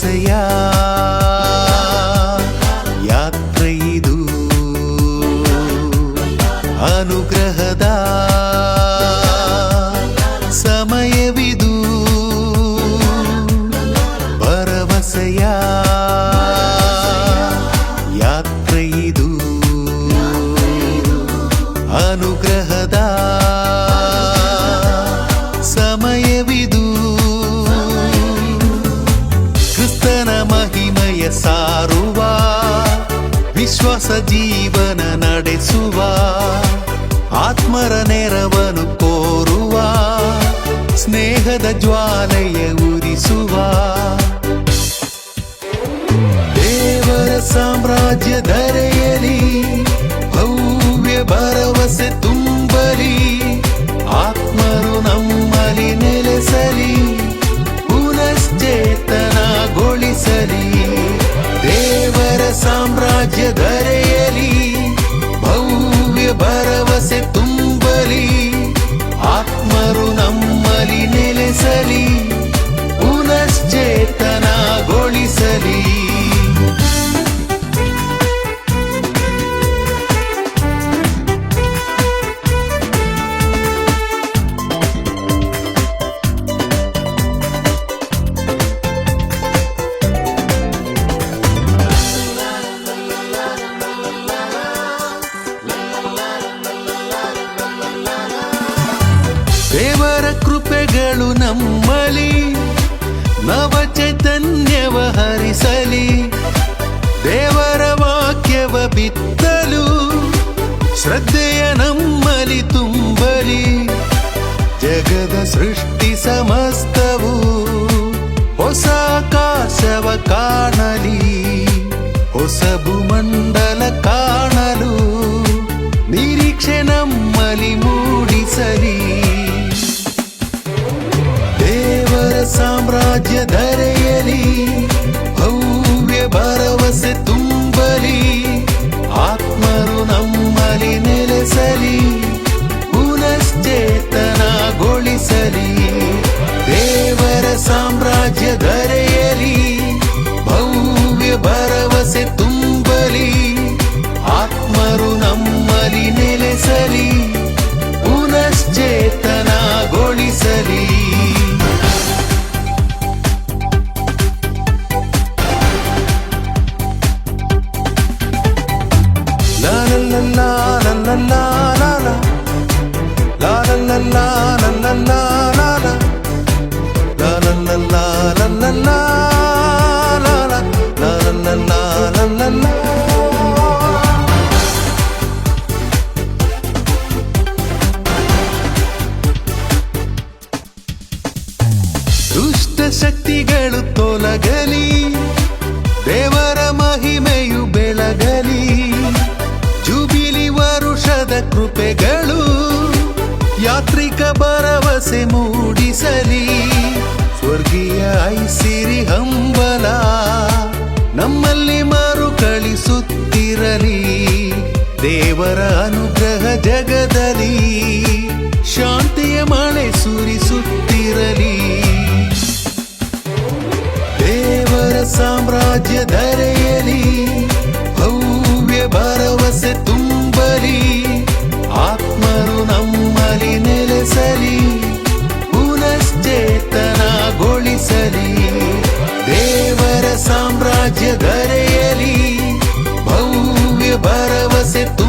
செய்யா ಜೀವನ ನಡೆಸುವ ಆತ್ಮರ ನೆರವನು ಕೋರುವ ಸ್ನೇಹದ ಜ್ವಾಲೆಯ ಉರಿಸುವ. ದೇವರ ಸಾಮ್ರಾಜ್ಯ ಧರೆಯಲಿ ಭವ್ಯ ಭರವಸೆ ತು నమ్మలి. ರಾಜ್ಯ ಧರೆಯಲಿ, ಭವ್ಯ ಭರವಸೆ ತುಂಬಲಿ, ಆತ್ಮರು ನಮ್ಮಲ್ಲಿ ನೆಲೆಸಲಿ, ಪುನಶ್ಚೇತನಗೊಳಿಸಲಿ. ದೇವರ ಸಾಮ್ರಾಜ್ಯ ಧರೆಯಲಿ, ಭವ್ಯ ಭರವಸೆ ತುಂಬಲಿ, ಆತ್ಮರು ನಮ್ಮಲ್ಲಿ ನೆಲೆಸಲಿ. ശക്തികളു തൊലകലി ദേവ ಅನುಗ್ರಹ ಜಗದಲ್ಲಿ, ಶಾಂತಿಯ ಮಳೆ ಸುರಿಸುತ್ತಿರಲಿ. ದೇವರ ಸಾಮ್ರಾಜ್ಯ ಧರೆಯಲಿ, ಭವ್ಯ ಭರವಸೆ ತುಂಬಲಿ. ಆತ್ಮರು ನಮ್ಮಲ್ಲಿ ನೆಲೆಸಲಿ, ಪುನಶ್ಚೇತನಗೊಳಿಸಲಿ. ದೇವರ ಸಾಮ್ರಾಜ್ಯ ಧರೆಯಲಿ, ಭವ್ಯ ಭರವಸೆ